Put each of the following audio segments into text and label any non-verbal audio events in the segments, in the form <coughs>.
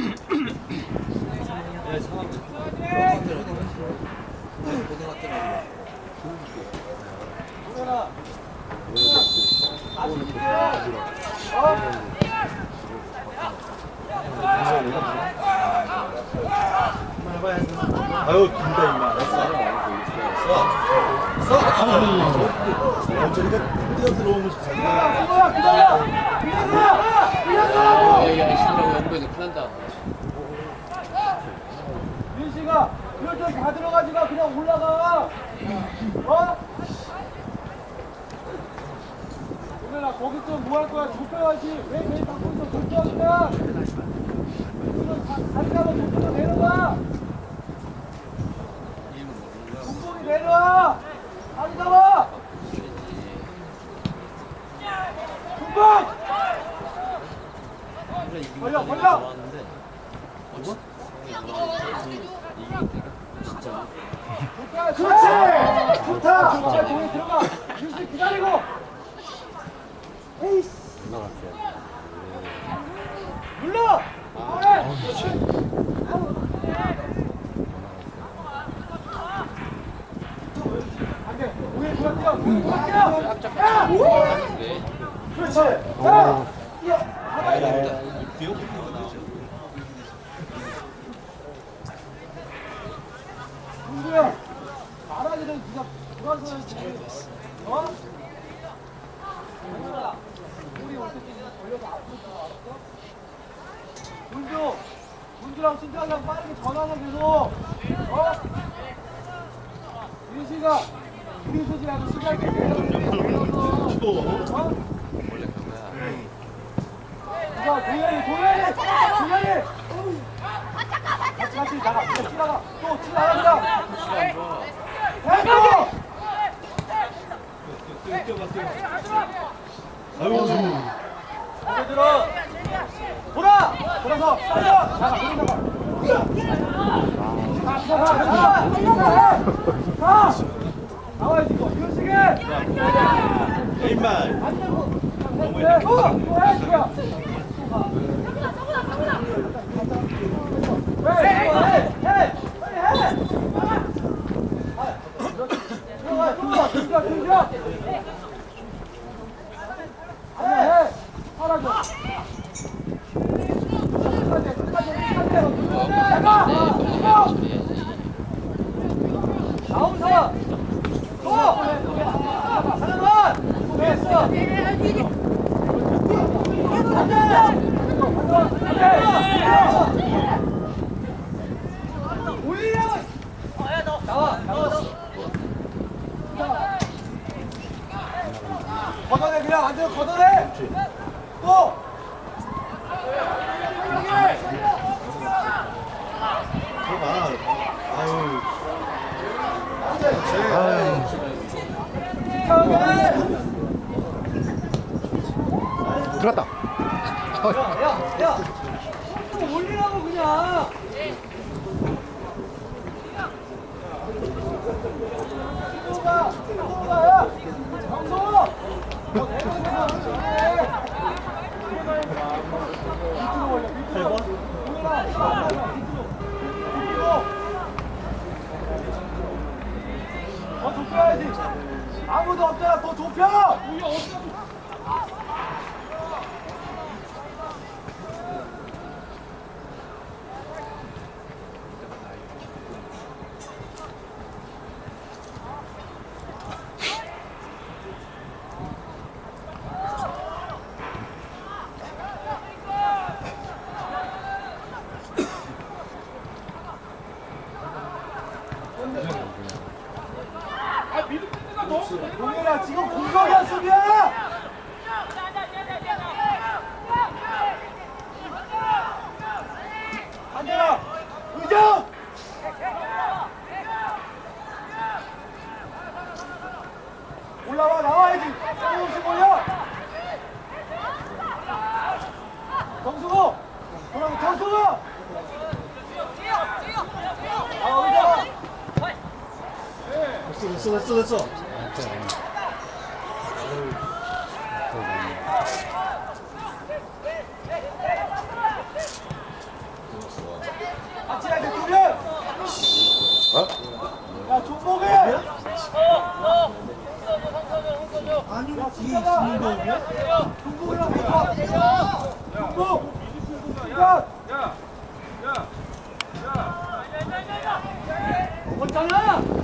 <coughs> 거기 좀 뭐 할 거야 좁혀야지 왜 매일 갖고 있어 좁혀야 가면 좁혀서 내려가 공복이 내려와 다시 잡아 공복 벌려 벌려 그렇지! 좋다! 공에 들어가! 민씨 기다리고! 에이씨! 눌러! 그래! 안 돼! 공에 그만 뛰어! 그만 뛰어! 야! 네. 그렇지! 자! 뛰어! 가만히 있어. 민수야! 말하기 전에 네가 돌아서 해야지. 어? 민수야, 우리 올 때쯤 걸려서 앞으로 가, 알았어? 문주! 문주랑 순자랑 빠르게 전화는 계속! 어? 민수가 우리 소지라도 시간 때 내려서 어? 자, 도현이, 도현이! 도현이! 같이 나가, 또 지나가, 또 지나간다! 아유 고개 들어! 돌아! 돌아서! 살려! 돌아 나가! 가, 가, 가! 가! 가! 나와야지, 이거. 이현식이! 임마 안 되고! 해, 또! 또 해, 그거야! 해! Go, go, go, go, go. 들어갔다. 야! 야! 좀 올리라고 그냥! 야! 아무도 없잖아 더 좁혀 됐어 됐어 됐어 아치라게 두면 어? 야 종목이 아니 야 뒤에 있는 거야? 종목이랑 붙어 종목 야 야야야 어잖아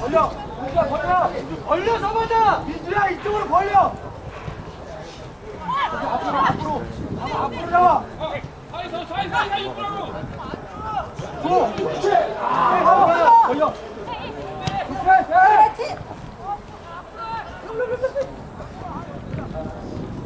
벌려 민주야 벌려 벌려서 맞아 민주야 이쪽으로 벌려 앞으로 앞으로 나가, 앞으로 나와 사이서 사이 사이 사이 있더라고. 고 그렇지 아 벌려 그렇지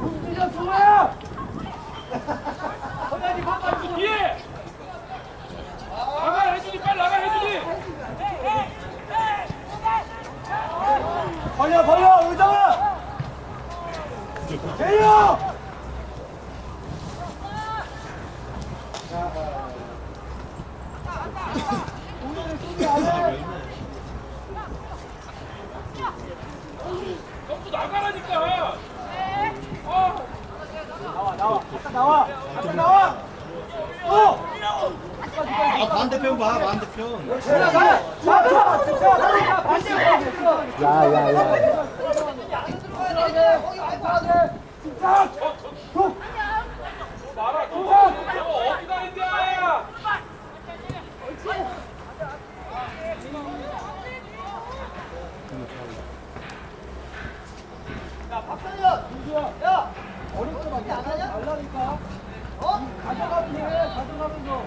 움직여 좋아야 허연이 가까이 뒤에. 나가 해주니 빨리 나가 해주니. 벌려 벌려 의정아! 제이요 오늘은 쏘지 않아 점수 나가라니까. 어. 나와 나와 잠깐 나와 잠깐 나와 어 아 반대편 봐 반대편. 올라가 자 진짜 반대로 야야야 진짜 툭 말아 너. 너 어디 가는데? 민주야! 야! 어릴 때밖에 안 하냐? 말라니까. 어? 가져가면 돼. 가져가면 서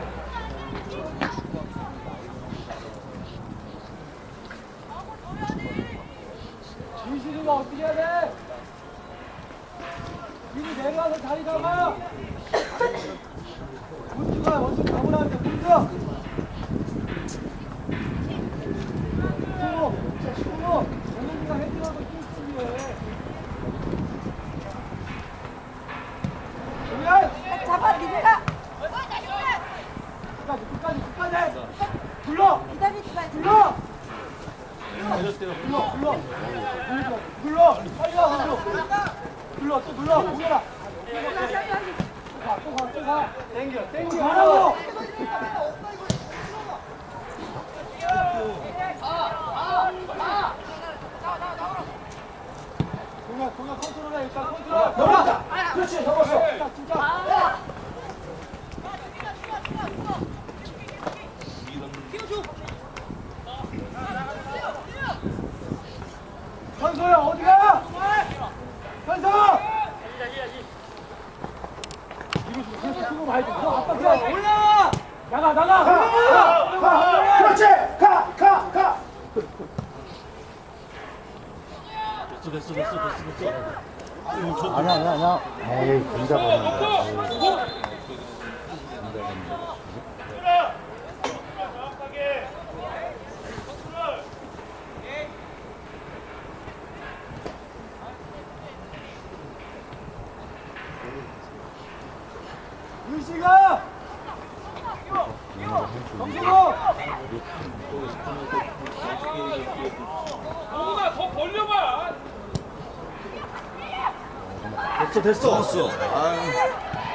진실이가 어떻게 해야 돼? 미리 내려와서 자리 잡아. 문주가 먼저 가보라니까 문주야 수고 수고 정현이가 헤딩하고 뛰기 위해 정현 잡아 니가 끝까지 끝까지 끝까지 불러 기다리지 마 불러 불러 불러. 불러 불러. 빨리 와 불러 불러 또 불러. 불러라. 또 가 또 가 또 가 땡겨 땡겨. 하라고. 동현 동현 컨트롤해 일단 컨트롤. 넘었다 그렇지 넘었어 진짜. 진짜 현서야 어디가? 현서! 너 아빠. 올라! 나가 나가. 가, 가, 그렇지. 가, 가, 가. 됐어 됐어 됐어 됐어 됐어. 아니야 아니야 아니야 에이 버린다 윤씨가. 정신호. 동훈아 더 벌려봐. 됐어 됐어. 됐어. 아.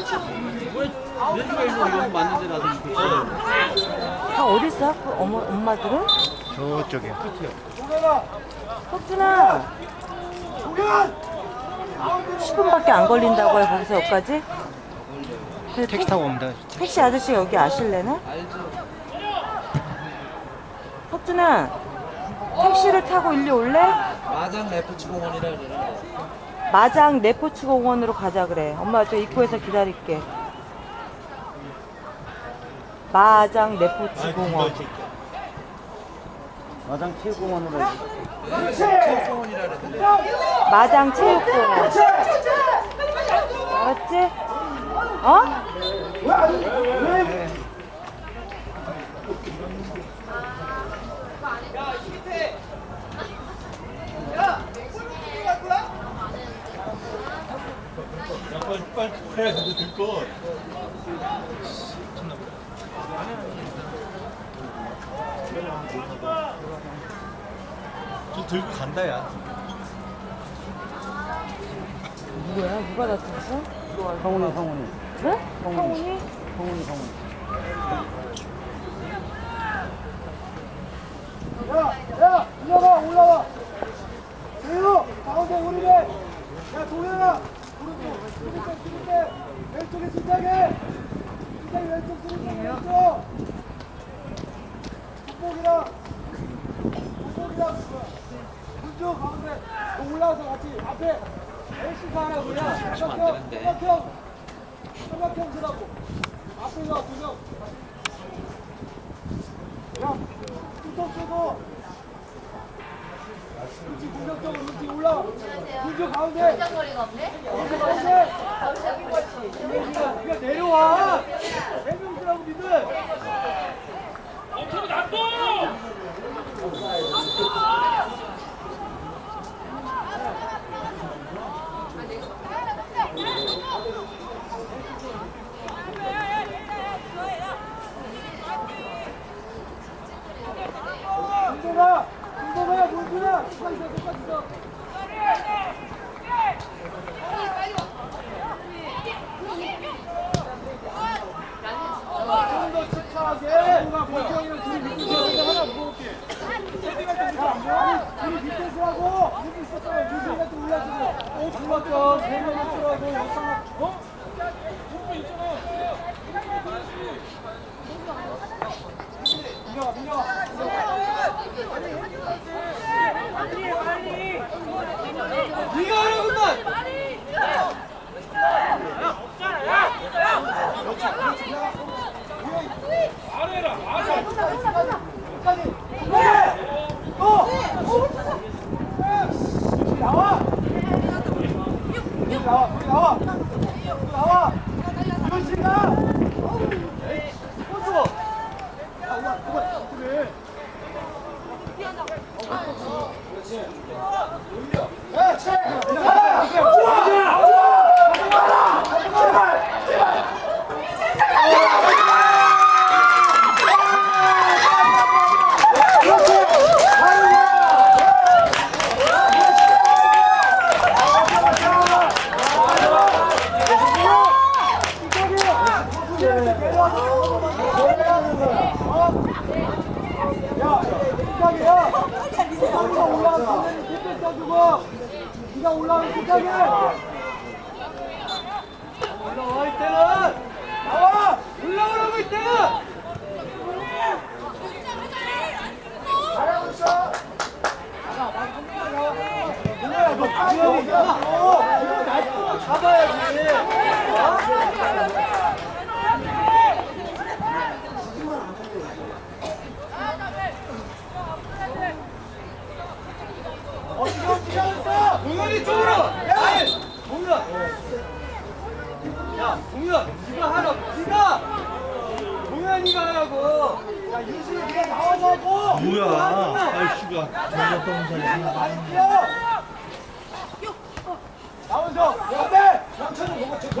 면주가 일로 이러면 맞는데 나도 다 어디 있어? 학부 어머 엄마들은? 저쪽에. 가운데로 30분밖에 안 걸린다고 해 거기서 여기까지? 근데 택시 타고 옵니다. 택시 아저씨 여기 아실래나? 석준아 택시를 타고 일리 올래? 마장 레프트 공원이라 그러는데. 마장 레포츠 공원으로 가자 그래. 엄마 저 입구에서 기다릴게. 마장 레포츠 공원. 마장 체육공원으로. 마장 체육공원. 알았지? 어? 빨리 빨리 해야 근데 들 거. 저 들고 간다 야. 누구야? 누가 다쳤어? 성훈이, 성훈이. 네? 성훈이? 성훈이, 성훈이. 야, 야, 올라와, 올라와. 재유, 가운데 우리네. 야, 동현아, 왼쪽에 수장해. 수장이 왼쪽, 수비대 왼쪽. 국복이랑, 국복이랑, 문주 가운데. 너 올라와서 같이 앞에 엘시가 하라고. 야, 삼각형, 삼각형, 삼각형 서라고. 앞에서 두 명. 야, 뚜껑 쏘고. 공격적으로 그렇지, 올라. 문주 가운데. 거리가 없네? 문주 가운데. 그냥 내려와. 해명수라고 니들. 멈춰 놔둬! 문주가, 문주가, 문주야. 똑같이 서, 똑같이 서. 좀더 침착하게. 문주가 권정이랑 둘이 밑에 서서 하나 먹 어볼게. 야, 우리 밑에서 하고, 여기 있었잖아. 유진이가 좀 올라주고. 오, 중학교 세명 있더라고. 영상, 어? 민경아, 민경아. 네가 하라구만. 바로 해라, 바로! 끝까지. 네. 또. 여기 나와. 여기 나와. 여기 나와. 여기 나와. 이것이가. 에이, 포수. 야, 우와, 그만. 그래. 야, 생각이야. 네가 올라와서 선생님 힘 써주고, 네가 올라오는 생각이. 올라와 이때는 나와 올라오라고 이때는. 잘하고 있어. 뭐야 너 당연히야. 이거 날 잡아야지. 어, 지금 지금 동현이 쪽으로. 야, 동현. 야, 동현, 네가 하라. 네가. 동현이가 하라고. 야, 유진이 네가 하고. 뭐야? 아이씨가 전력 동선이 나오죠. 안돼. 돌아.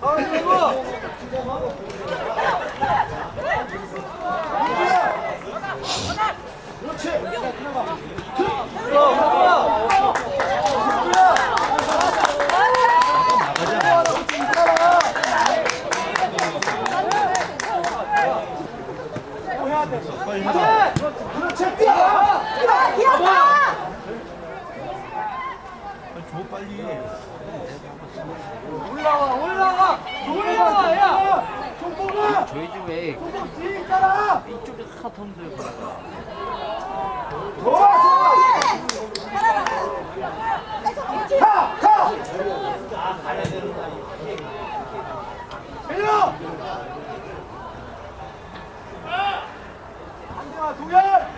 가만히 보고. 그렇지. 들어가. 해야 돼. 그렇지. 뛰어. 뛰어. 뛰어. 줘 빨리. 올라와 올라와 올라와 야 종목아 저희 집에 종목 뒤에 있잖아 이쪽에 하나도 없는데 좋아 좋아 가가 밀려 안정아 동현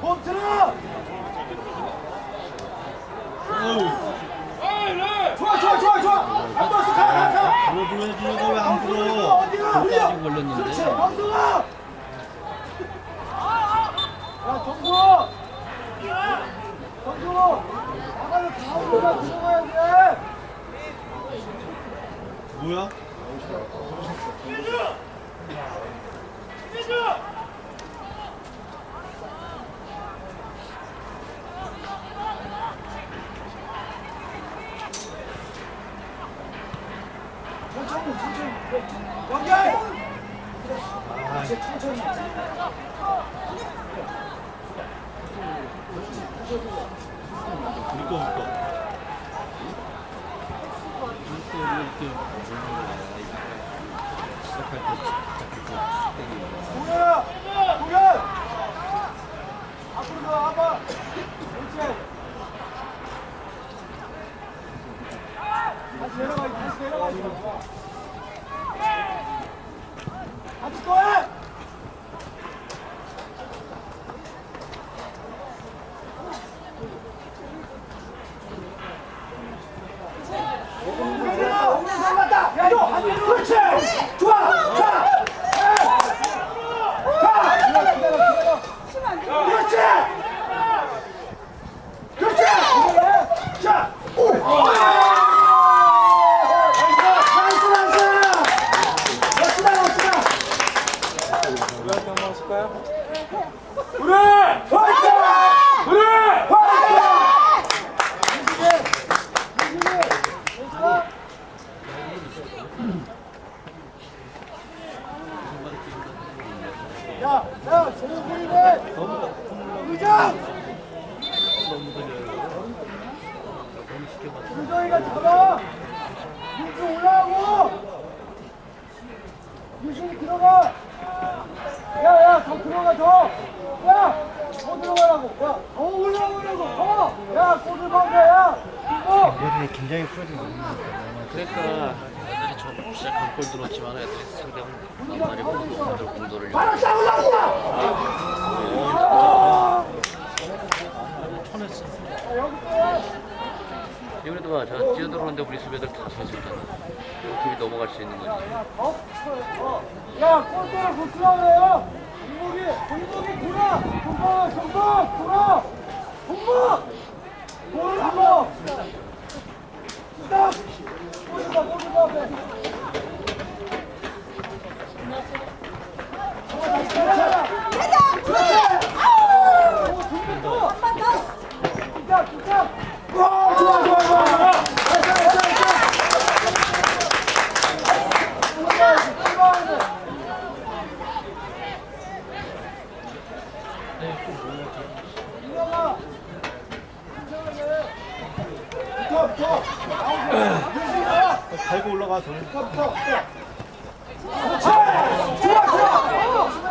몸 들어 좋아 좋아 좋아 좋아 한 번씩 가가가 불어줘야지 이거 왜안 불어? 어디가 올려 지금 걸렸는데. 그렇지 정승아 야 정수 정수 나가서 가운데가 들어가야 돼 뭐야? 천천히 천천히 연결 그렇지 천천히 가 아빠 그렇지 같이 또해 야, 너, 안 돼, 그렇지! 좋아! 가! 그렇지! 그렇지! 자! 오! 나이스, 나이스! 멋지다, 멋지다! 그래! 화이팅! 그래! 화이팅! 야, 야, 제대로 보이네! 의장! 윤정이가 잡아! 윤주 올라가고! 윤준이 들어가! 야, 야, 더 들어가, 더! 야! 더 들어가라고! 야, 더 올라가라고! 더! 야, 골을 막아, 야! 이거! 얘들이 긴장이 풀어진 거야. 그러니까 시작한 골 들었지만 애들이 상대방 만날에 공도 공도를 바로 싸우라고! 쳐냈어. 이번에도 봐, 저 뛰어들어오는데 우리 수비들 다 서있잖아. 그게 넘어갈 수 있는 거지. 야, 골대를 못 들어가요! 공목이, 공목이 돌아! 공목, 공목, 돌아! 공목! 골한 번! 스탑! 골이다, 골이다, 앞에. 어, 다시 가자! 그렇지! 오, 준비 또! 기자, 기자! 와, 좋아, 좋아, 좋아! 됐어, 됐어, 됐어! 달고 올라가 더. 어, 좋아, 좋아.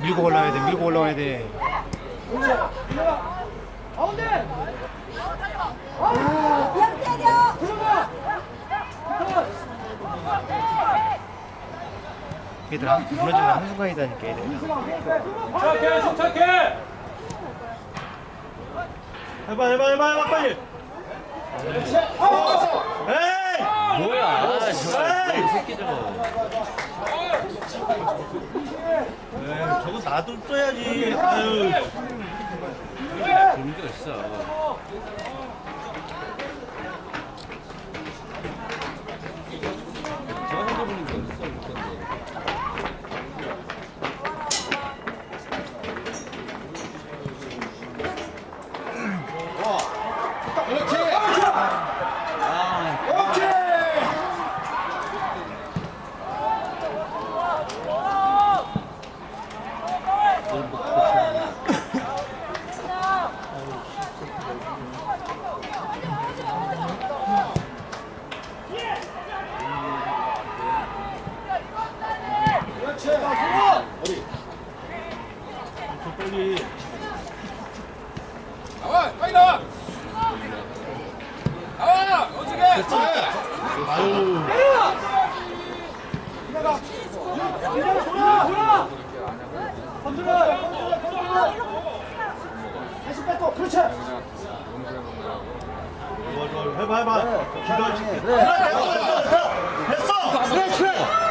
밀고 올라와야 돼. 밀고 올라와야 돼. 가운데. 양 때려. 들어가. 얘들 한 무너지는 한순간이다니까 얘들. 침착해 침착해 해봐 해봐 해봐 해봐 빨리. 에이! 뭐야, 저 에이! 새끼 저거. 에이, 저거 놔뒀어야지. 아유. 재미가 있어. 저 핸드폰인 거 있어, 못한데. 저 빨리. 나와 빨리 나와 나와 어떻게 아유. 그렇지 좋아, 좋아. 해봐, 해봐. 기다려. 그래 됐어 됐어 됐어 그래 그래